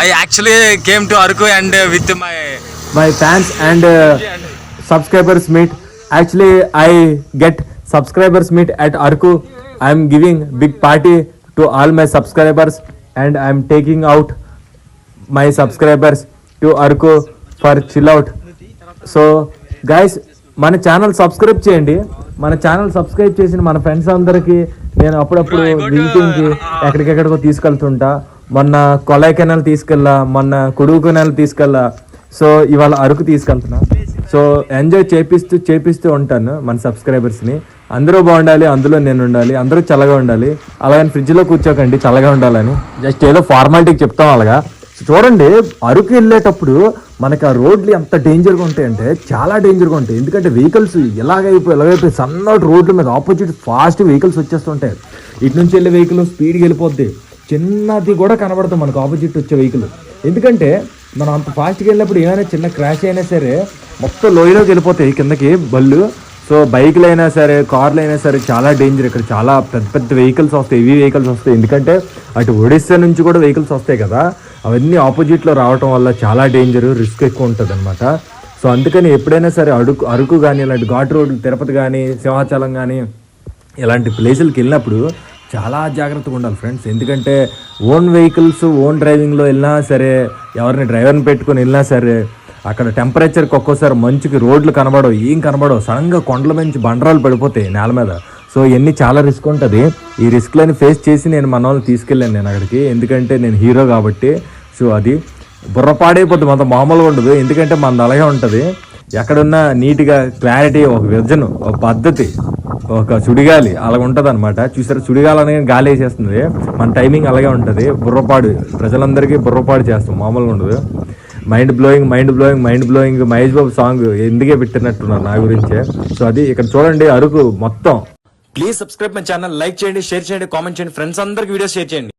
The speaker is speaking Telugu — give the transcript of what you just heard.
I actually came to Araku and with my my fans and subscribers meet actually I get subscribers meet at Araku I'm giving big party to all my subscribers and I'm taking out my subscribers to Araku for chill out so guys మన ఛానల్ సబ్స్క్రైబ్ చేయండి. మన ఛానల్ సబ్స్క్రైబ్ చేసిన మన ఫ్రెండ్స్ అందరికీ నేను అప్పుడప్పుడు వింటుంది ఎక్కడికెక్కడికో తీసుకెళ్తుంటా. మొన్న కొలై కెనాల్ తీసుకెళ్ళా మొన్న కొడుకు కెనాల్ తీసుకెళ్ళా. సో ఇవాళ అరకు తీసుకెళ్తున్నా. సో ఎంజాయ్ చేపిస్తూ చేపిస్తూ ఉంటాను మన సబ్స్క్రైబర్స్ని. అందరూ బాగుండాలి అందులో నేను ఉండాలి అందరూ చల్లగా ఉండాలి. అలాగని ఫ్రిడ్జ్లో కూర్చోకండి చల్లగా ఉండాలని. జస్ట్ ఏదో ఫార్మాలిటీకి చెప్తాం అలాగా. చూడండి అరకు వెళ్ళేటప్పుడు మనకి ఆ రోడ్లు ఎంత డేంజర్గా ఉంటాయంటే చాలా డేంజర్గా ఉంటాయి. ఎందుకంటే వెహికల్స్ ఎలాగైపోయి ఎలాగైపోయి సన్నటి రోడ్ల మీద ఆపోజిట్ ఫాస్ట్ వెహికల్స్ వచ్చేస్తుంటాయి. ఇటు నుంచి వెళ్ళే వెహికల్ స్పీడ్కి వెళ్ళిపోద్ది. చిన్నది కూడా కనబడుతుంది మనకు ఆపోజిట్ వచ్చే వెహికల్ ఎందుకంటే మనం అంత ఫాస్ట్గా వెళ్ళినప్పుడు ఏమైనా చిన్న క్రాష్ అయినా సరే మొత్తం లోయలోకి వెళ్ళిపోతాయి కిందకి బళ్ళు. సో బైక్లు అయినా సరే కార్లు అయినా సరే చాలా డేంజర్ ఇక్కడ చాలా పెద్ద పెద్ద వెహికల్స్ వస్తాయి హెవీ వెహికల్స్ వస్తాయి. ఎందుకంటే అటు ఒడిస్సా నుంచి కూడా వెహికల్స్ వస్తాయి కదా. అవన్నీ ఆపోజిట్లో రావటం వల్ల చాలా డేంజర్ రిస్క్ ఎక్కువ ఉంటుంది అనమాట సో అందుకని ఎప్పుడైనా సరే అడుగు అరకు కానీ ఇలాంటి ఘాట్ రోడ్లు తిరుపతి కానీ సింహాచలం కానీ ఇలాంటి ప్లేసులకి వెళ్ళినప్పుడు చాలా జాగ్రత్తగా ఉండాలి ఫ్రెండ్స్. ఎందుకంటే ఓన్ వెహికల్స్ ఓన్ డ్రైవింగ్లో వెళ్ళినా సరే ఎవరిని డ్రైవర్ని పెట్టుకొని వెళ్ళినా సరే అక్కడ టెంపరేచర్కి ఒక్కోసారి మంచుకి రోడ్లు కనబడవు ఏం కనబడవు. సడన్గా కొండల మంచి బండరాలు పడిపోతాయి నేల మీద. సో ఇవన్నీ చాలా రిస్క్ ఉంటుంది. ఈ రిస్క్లని ఫేస్ చేసి నేను మన వాళ్ళని తీసుకెళ్ళాను నేను అక్కడికి. ఎందుకంటే నేను హీరో కాబట్టి సో అది బుర్రపాడైపోతుంది మొత్తం మామూలుగా ఉండదు. ఎందుకంటే మనది అలాగే ఉంటుంది. ఎక్కడున్నా నీట్గా క్లారిటీ ఒక విజన్ ఒక పద్ధతి ఒక సుడిగాలి అలా ఉంటుంది అనమాట చూసారు? సుడిగాలి అనేది గాలి వేసేస్తుంది. మన టైమింగ్ అలాగే ఉంటుంది. బుర్రపాడు ప్రజలందరికీ బుర్రపాడు చేస్తాం. మామూలుగా ఉండదు. Mind blowing mind blowing mind blowing. Mahesh Babu song ఎందుకే పెట్టినట్టున్నారు నా గురించే. సో అది ఇక్కడ చూడండి అరకు మొత్తం. Please subscribe my channel like చేయండి షేర్ చేయండి కామెంట్ చేయండి. ఫ్రెండ్స్ అందరికి వీడియో షేర్ చేయండి.